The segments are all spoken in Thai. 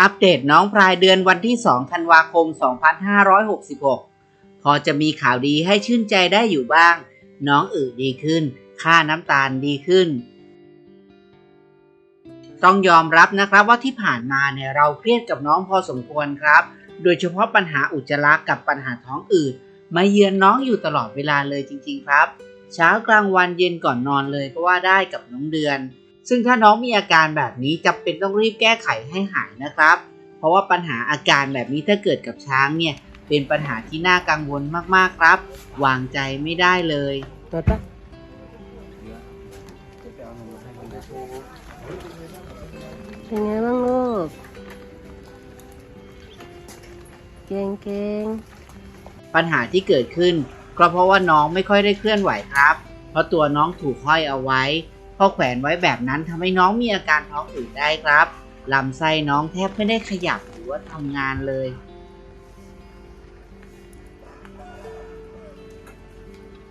อัปเดตน้องพรายเดือนวันที่ 2 ธันวาคม 2566 พอจะมีข่าวดีให้ชื่นใจได้อยู่บ้าง น้องอืดดีขึ้น ค่าน้ำตาลดีขึ้น ต้องยอมรับนะครับว่าที่ผ่านมาเนี่ยเราเครียดกับน้องพอสมควรครับ โดยเฉพาะปัญหาอุจจาระกับปัญหาท้องอืดมาเยือนน้องอยู่ตลอดเวลาเลยจริง ๆ ครับ เช้ากลางวันเย็นก่อนนอนเลยก็ว่าได้กับน้องเดือน ซึ่งถ้าน้องมีอาการแบบนี้จำเป็นต้องรีบแก้ไขให้หายนะครับ เพราะว่าปัญหาอาการแบบนี้ถ้าเกิดกับช้างเนี่ยเป็นปัญหาที่น่ากังวลมากๆครับ วางใจไม่ได้เลยตัวตั้งเป็นไงบ้างลูก เก่งเก่งปัญหาที่เกิดขึ้นก็เพราะว่าน้องไม่ค่อยได้เคลื่อนไหวครับ เพราะตัวน้องถูกห้อยเอาไว้ พอแขวนไว้แบบนั้นทำให้น้องมีอาการท้องอืดได้ครับลำไส้น้องแทบไม่ได้ขยับหรือว่าทำงานเลย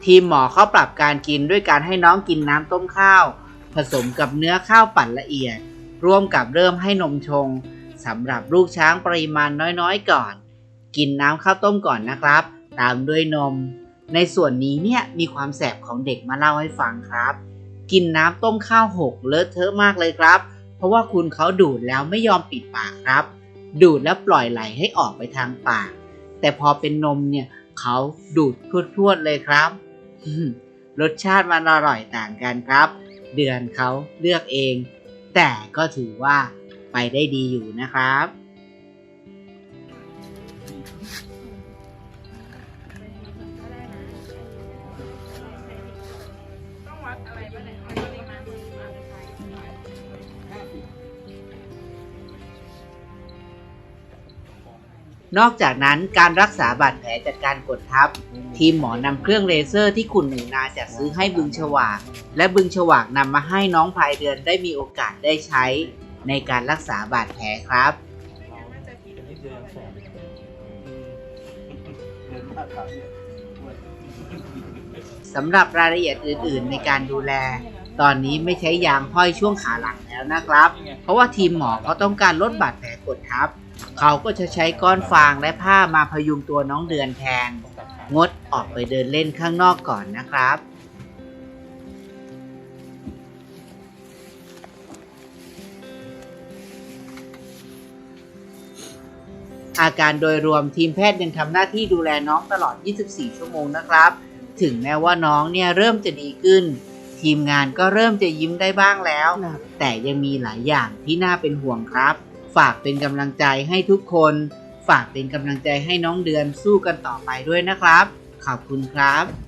ทีมหมอเขาปรับการกินด้วยการให้น้องกินน้ำต้มข้าว ผสมกับเนื้อข้าวปั่นละเอียด ร่วมกับเริ่มให้นมชงสำหรับลูกช้างปริมาณน้อยๆก่อน กินน้ำข้าวต้มก่อนนะครับ ตามด้วยนม ในส่วนนี้เนี่ยมีความแสบของเด็กมาเล่าให้ฟังครับ กินน้ำต้มข้าวหกเลอะเทอะมากเลยครับ เพราะว่าคุณเขาดูดแล้วไม่ยอมปิดปากครับ ดูดแล้วปล่อยไหลให้ออกไปทางปาก แต่พอเป็นนมเนี่ยเขาดูดพรวดๆเลยครับ รสชาติมันอร่อยต่างกันครับ เดือนเขาเลือกเอง แต่ก็ถือว่าไปได้ดีอยู่นะครับ นอกจากนั้นการรักษาบาดแผลจากการกดทับ ทีมหมอนำเครื่องเลเซอร์ที่คุณหนูนาจัดซื้อให้บึงฉวากและบึงฉวากนำมาให้น้องพายเดือนได้มีโอกาสได้ใช้ ในการรักษาบาดแผลครับสบเดินมาถามเนี่ยด้วยสำหรับรายละเอียดอื่น ๆ ในการดูแล ตอนนี้ไม่ใช้ยางห้อยช่วงขาหลังแล้วนะครับ เพราะว่าทีมหมอเขาต้องการลดบาดแผลกดทับ เขาก็จะใช้ก้อนฟางและผ้ามาพยุงตัวน้องเดือนแทน งดออกไปเดินเล่นข้างนอกก่อนนะครับ อาการโดยรวมทีมแพทย์ยังทำหน้าที่ดูแลน้องตลอด 24 ชั่วโมงนะครับ ถึงแม้ว่าน้องเนี่ยเริ่มจะดีขึ้น ทีมงานก็เริ่มจะยิ้มได้บ้างแล้วครับแต่ยังมีหลายอย่างที่น่าเป็นห่วงครับ ฝากเป็นกำลังใจให้ทุกคน ฝากเป็นกำลังใจให้น้องเดือนสู้กันต่อไปด้วยนะครับ ขอบคุณครับ